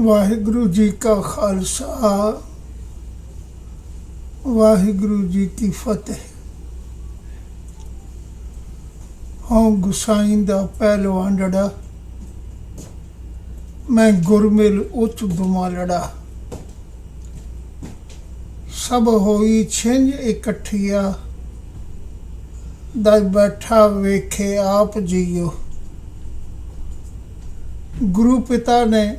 ਵਾਹਿਗੁਰੂ ਜੀ ਕਾ ਖਾਲਸਾ, ਵਾਹਿਗੁਰੂ ਜੀ ਕੀ ਫਤਿਹ। ਹਾਂ ਗੁਸਾਈਂ ਦਾ ਪਹਿਲਵਾਨ ਲੜਾ, ਮੈਂ ਗੁਰਮਿਲ ਉੱਚ ਦੁਮਾ ਲੜਾ। ਸਭ ਹੋਈ ਛਿੰਝ ਇਕੱਠੀਆ, ਦਾ ਬੈਠਾ ਵੇਖੇ ਆਪ ਜੀਓ। ਗੁਰੂ ਪਿਤਾ ਨੇ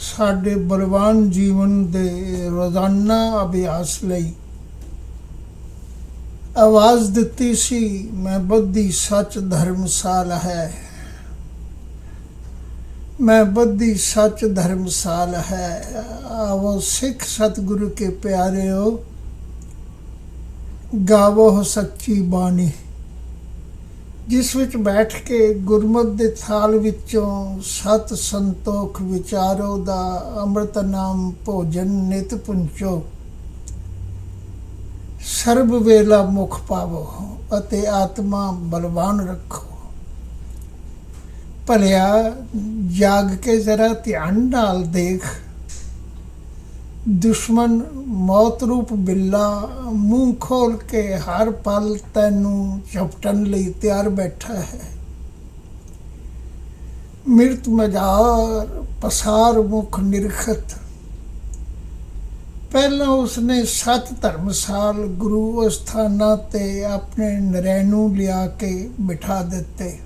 ਸਾਡੇ ਬਲਵਾਨ ਜੀਵਨ ਦੇ ਰੋਜ਼ਾਨਾ ਅਭਿਆਸ ਲਈ ਆਵਾਜ਼ ਦਿੱਤੀ ਸੀ, ਮੈਂ ਬੱਧੀ ਸੱਚ ਧਰਮਸਾਲ ਹੈ। ਮੈਂ ਬੱਧੀ ਸੱਚ ਧਰਮਸਾਲ ਹੈ। ਆਵੋ ਸਿੱਖ ਸਤਿਗੁਰੂ ਕੇ ਪਿਆਰੇ ਪਿਆਰਿਓ, ਗਾਵੋ ਸੱਚੀ ਬਾਣੀ। ਜਿਸ ਵਿੱਚ ਬੈਠ ਕੇ ਗੁਰਮਤ ਦੇ ਥਾਲ ਵਿੱਚੋਂ ਸਤ ਸੰਤੋਖ ਵਿਚਾਰੋ ਦਾ ਅੰਮ੍ਰਿਤ ਨਾਮ ਭੋਜਨ ਨਿਤ ਪੁੰਚੋ। ਸਰਬ ਵੇਲਾ ਮੁਖ ਪਾਵੋ ਅਤੇ ਆਤਮਾ ਬਲਵਾਨ ਰੱਖੋ। ਭਲਿਆ ਜਾਗ ਕੇ ਜ਼ਰਾ ਧਿਆਨ ਨਾਲ ਦੇਖ। ਦੁਸ਼ਮਣ ਮੌਤ ਰੂਪ ਬਿੱਲਾ, ਮੂੰਹ ਖੋਲ ਕੇ ਹਰ ਪਲ ਤੈਨੂੰ ਝਪਟਣ ਲਈ ਤਿਆਰ ਬੈਠਾ ਹੈ। ਮਿਰਤ ਮਜਾਰ, ਪਸਾਰ ਮੁਖ ਨਿਰਖਤ। ਪਹਿਲਾਂ ਉਸਨੇ ਸਤ ਧਰਮਸਾਲ ਗੁਰੂ ਅਸਥਾਨਾਂ ਤੇ ਆਪਣੇ ਨਰੈਣੂ ਲਿਆ ਕੇ ਬਿਠਾ ਦਿੱਤੇ।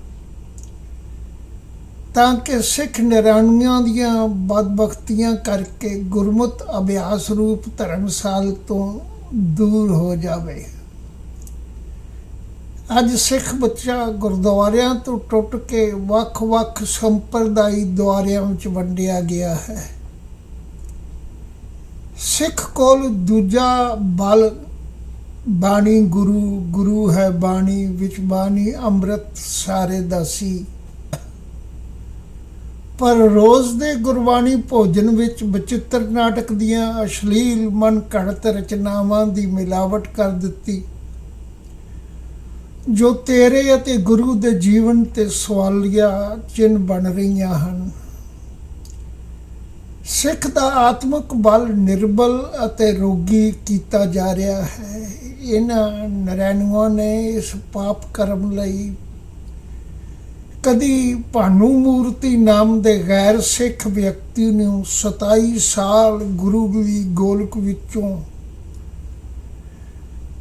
ਤਾਂ ਕਿ ਸਿੱਖ ਨਿਰਾਣੀਆਂ ਦੀਆਂ ਬਦਬਖਤੀਆਂ ਕਰਕੇ ਗੁਰਮਤ ਅਭਿਆਸ ਰੂਪ ਧਰਮਸਾਲ ਤੋਂ ਦੂਰ ਹੋ ਜਾਵੇ। ਅੱਜ ਸਿੱਖ ਬੱਚਾ ਗੁਰਦੁਆਰਿਆਂ ਤੋਂ ਟੁੱਟ ਕੇ ਵੱਖ-ਵੱਖ ਸੰਪਰਦਾਈ ਦੁਆਰਿਆਂ ਵਿੱਚ ਵੰਡਿਆ ਗਿਆ ਹੈ। ਸਿੱਖ ਕੋਲ ਦੂਜਾ ਬਲ ਬਾਣੀ ਗੁਰੂ ਗੁਰੂ ਹੈ ਬਾਣੀ, ਵਿੱਚ ਬਾਣੀ ਅੰਮ੍ਰਿਤ ਸਾਰੇ ਦਾਸੀ ਪਰ ਰੋਜ਼ ਦੇ ਗੁਰਬਾਣੀ ਭੋਜਨ ਵਿੱਚ ਬਚਿੱਤਰ ਨਾਟਕ ਦੀਆਂ ਅਸ਼ਲੀਲ ਮਨ ਘੜਤ ਰਚਨਾਵਾਂ ਦੀ ਮਿਲਾਵਟ ਕਰ ਦਿੱਤੀ। ਜੋ ਤੇਰੇ ਅਤੇ ਗੁਰੂ ਦੇ ਜੀਵਨ ਤੇ ਸਵਾਲੀਆ ਚਿੰਨ ਬਣ ਰਹੀਆਂ ਹਨ। ਸਿੱਖ ਦਾ ਆਤਮਿਕ ਬਲ ਨਿਰਬਲ ਅਤੇ ਰੋਗੀ ਕੀਤਾ ਜਾ ਰਿਹਾ ਹੈ। ਇਹਨਾਂ ਨਰੈਣੂਆਂ ਨੇ ਇਸ ਪਾਪ ਕਰਮ ਲਈ ਕਦੀ ਭਾਨੂ ਮੂਰਤੀ ਨਾਮ ਦੇ ਗੈਰ ਸਿੱਖ ਵਿਅਕਤੀ ਨੂੰ 27 ਸਾਲ ਗੁਰੂ ਦੀ ਗੋਲਕ ਵਿੱਚੋਂ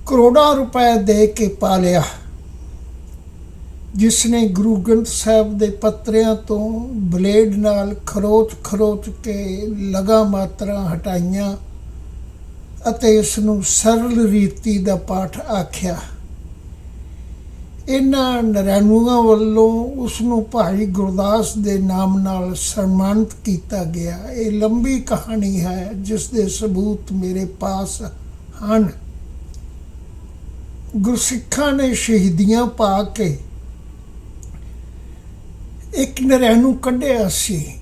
ਕਰੋੜਾਂ ਰੁਪਏ ਦੇ ਕੇ ਪਾਲਿਆ ਜਿਸ ਨੇ ਗੁਰੂ ਗ੍ਰੰਥ ਸਾਹਿਬ ਦੇ ਪੱਤਰਿਆਂ ਤੋਂ ਬਲੇਡ ਨਾਲ ਖਰੋਚ ਖਰੋਚ ਕੇ ਲਗਾ ਮਾਤਰਾ ਹਟਾਈਆਂ ਅਤੇ ਇਸ ਨੂੰ ਸਰਲ ਰੀਤੀ ਦਾ ਪਾਠ ਆਖਿਆ। ਇਹਨਾਂ ਨਰੈਣੂਆਂ ਵੱਲੋਂ ਉਸ ਨੂੰ ਭਾਈ ਗੁਰਦਾਸ ਦੇ ਨਾਮ ਨਾਲ ਸਨਮਾਨਿਤ ਕੀਤਾ ਗਿਆ। ਇਹ ਲੰਬੀ ਕਹਾਣੀ ਹੈ, ਜਿਸ ਦੇ ਸਬੂਤ ਮੇਰੇ ਪਾਸ ਹਨ। ਗੁਰਸਿੱਖਾਂ ਨੇ ਸ਼ਹੀਦੀਆਂ ਪਾ ਕੇ ਇੱਕ ਨਰੈਣੂ ਕੱਢਿਆ ਸੀ।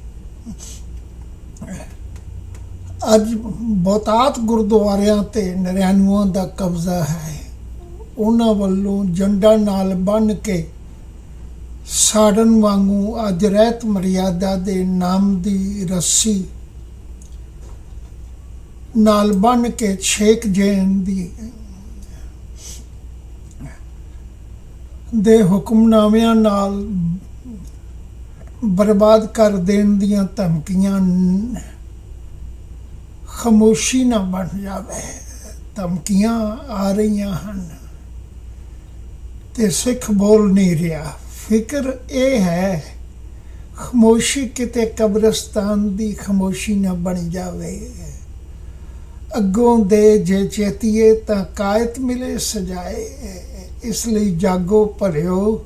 ਅੱਜ ਬਹੁਤਾਤ ਗੁਰਦੁਆਰਿਆਂ ਤੇ ਨਰੈਣੂਆਂ ਦਾ ਕਬਜ਼ਾ ਹੈ। ਉਹਨਾਂ ਵੱਲੋਂ ਜੰਡਾ ਨਾਲ ਬੰਨ ਕੇ ਸਾੜਨ ਵਾਂਗੂ ਅੱਜ ਰਹਿਤ ਮਰਿਆਦਾ ਦੇ ਨਾਮ ਦੀ ਰੱਸੀ ਨਾਲ ਬੰਨ ਕੇ ਛੇਕ ਜੈਨ ਦੀ ਦੇ ਹੁਕਮਨਾਮਿਆਂ ਨਾਲ ਬਰਬਾਦ ਕਰ ਦੇਣ ਦੀਆਂ ਧਮਕੀਆਂ ਖਮੋਸ਼ੀ ਨਾ ਬਣ ਜਾਵੇ। ਧਮਕੀਆਂ ਆ ਰਹੀਆਂ ਹਨ। ਤੇ ਸਿੱਖ ਬੋਲ ਨਹੀਂ ਰਿਹਾ। ਫਿਕਰ ਇਹ ਹੈ, ਖਮੋਸ਼ੀ ਕਿਤੇ ਕਬਰਸਤਾਨ ਦੀ ਖਮੋਸ਼ੀ ਨਾ ਬਣ ਜਾਵੇ। ਅੱਗੋਂ ਦੇ ਜੇ ਚੇਤੀਏ ਤਾਂ ਕਾਇਤ ਮਿਲੇ ਸਜਾਏ। ਇਸ ਲਈ ਜਾਗੋ ਭਰਿਓ।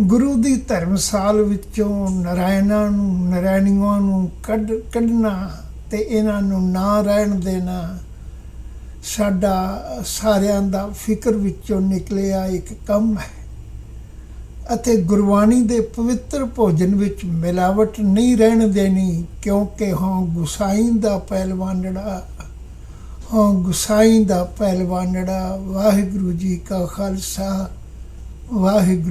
ਗੁਰੂ ਦੀ ਧਰਮਸਾਲ ਵਿੱਚੋਂ ਨਰਾਇਣਾ ਨੂੰ ਨਰੈਣੀਆਂ ਨੂੰ ਕੱਢ ਕੱਢਣਾ ਤੇ ਇਹਨਾਂ ਨੂੰ ਨਾ ਰਹਿਣ ਦੇਣਾ। ਸਾਡਾ ਸਾਰਿਆਂ ਦਾ ਫਿਕਰ ਵਿੱਚੋਂ ਨਿਕਲਿਆ ਇੱਕ ਕੰਮ ਹੈ। ਅਤੇ ਗੁਰਬਾਣੀ ਦੇ ਪਵਿੱਤਰ ਭੋਜਨ ਵਿੱਚ ਮਿਲਾਵਟ ਨਹੀਂ ਰਹਿਣ ਦੇਣੀ, ਕਿਉਂਕਿ ਹਾਂ ਗੁਸਾਈ ਦਾ ਪਹਿਲਵਾਨੜਾ ਹਾਂ ਗੁਸਾਈ ਦਾ ਪਹਿਲਵਾਨੜਾ, ਵਾਹਿਗੁਰੂ ਜੀ ਕਾ ਖਾਲਸਾ, ਵਾਹਿਗੁਰੂ